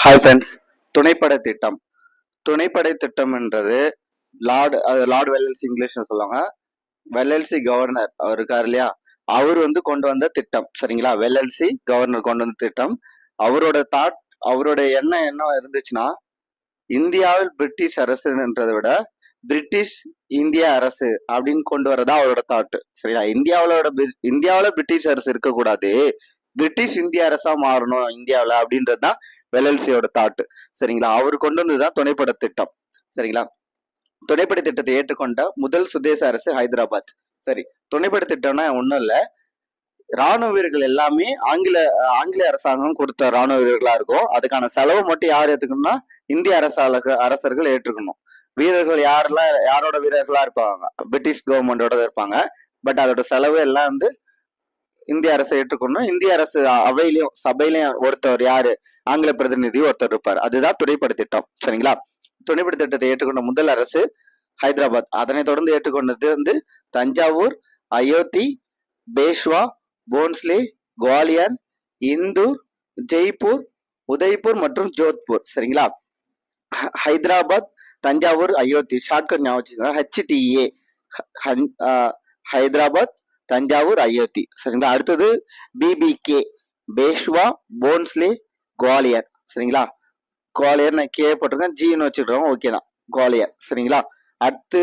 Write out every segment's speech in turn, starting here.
Hi friends துணைப்படை திட்டம். துணைப்படை திட்டம்ன்றது Lord அது Lord வெல்லல்சி இங்கிலீஷ்னு சொல்லுவாங்க. வெல்லல்சி கவர்னர் அவர் இருக்கார் இல்லையா? அவர் வந்து கொண்டு வந்த திட்டம். சரிங்களா? வெல்லல்சி கவர்னர் கொண்டு வந்த திட்டம். அவரோட தாட் அவரோட எண்ணம் என்ன இருந்துச்சுன்னா இந்தியாவில் பிரிட்டிஷ் அரசுன்றதை விட பிரிட்டிஷ் இந்திய அரசு அப்படின்னு கொண்டு வரதா அவரோட தாட்டு சரிங்களா? இந்தியாவிலோட இந்தியாவில் பிரிட்டிஷ் அரசு இருக்கக்கூடாது. பிரிட்டிஷ் இந்திய அரசா மாறணும் இந்தியாவுல அப்படின்றது தான் வெல்லல்சியோட தாட்டு. சரிங்களா? அவர் கொண்டு வந்ததுதான் துணைப்பட திட்டம். சரிங்களா? துணைப்படை திட்டத்தை ஏற்றுக்கொண்ட முதல் சுதேச அரசு ஹைதராபாத். சரி துணைப்படை திட்டம்னா ஒண்ணும் இல்ல. ராணுவ வீரர்கள் எல்லாமே ஆங்கில ஆங்கில அரசாங்கம் கொடுத்த ராணுவ வீரர்களா இருக்கும் அதுக்கான செலவு மட்டும் யார் ஏத்துக்கணும்னா இந்திய அரசாளக அரசர்கள் ஏற்றுக்கணும். வீரர்கள் யாரெல்லாம் யாரோட வீரர்களா இருப்பாங்க? பிரிட்டிஷ் கவர்மெண்டோட இருப்பாங்க. பட் அதோட செலவு எல்லாம் வந்து இந்திய அரசு ஏற்றுக்கொண்டோம் இந்திய அரசு அவையிலையும் சபையிலையும் ஒருத்தர் யாரு? ஆங்கில பிரதிநிதி ஒருத்தர் இருப்பார். அதுதான் துணைப்படை திட்டம். சரிங்களா? துணைப்படை திட்டத்தை ஏற்றுக்கொண்ட முதல் அரசு ஹைதராபாத். அதனை தொடர்ந்து ஏற்றுக்கொண்டது வந்து தஞ்சாவூர் அயோத்தி பேஷ்வா போன்ஸ்லே குவாலியர் இந்தூர் ஜெய்ப்பூர் உதய்பூர் மற்றும் ஜோத்பூர். சரிங்களா? ஹ- ஹைதராபாத் தஞ்சாவூர் அயோத்தி. ஷார்ட்கட் ஞாபகம் ஹெச்டிஏ ஹைதராபாத் தஞ்சாவூர் அயோத்தி. சரிங்களா? அடுத்தது பிபிகே பேஷ்வா போன்ஸ்லே குவாலியர். சரிங்களா? குவாலியர் நான் கே போட்டிருக்கேன். ஜின்னு வச்சுக்கிறோம் ஓகே தான். குவாலியர். சரிங்களா? அடுத்து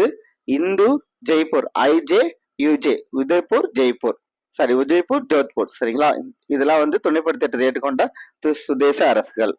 இந்து ஜெய்ப்பூர். ஐஜே யூஜே உதய்பூர் ஜெய்ப்பூர். சாரி உதய்பூர் ஜோத்பூர். சரிங்களா? இதெல்லாம் வந்து துணைப்படை திட்டத்தை ஏற்றுக்கொண்ட சுதேச அரசுகள்.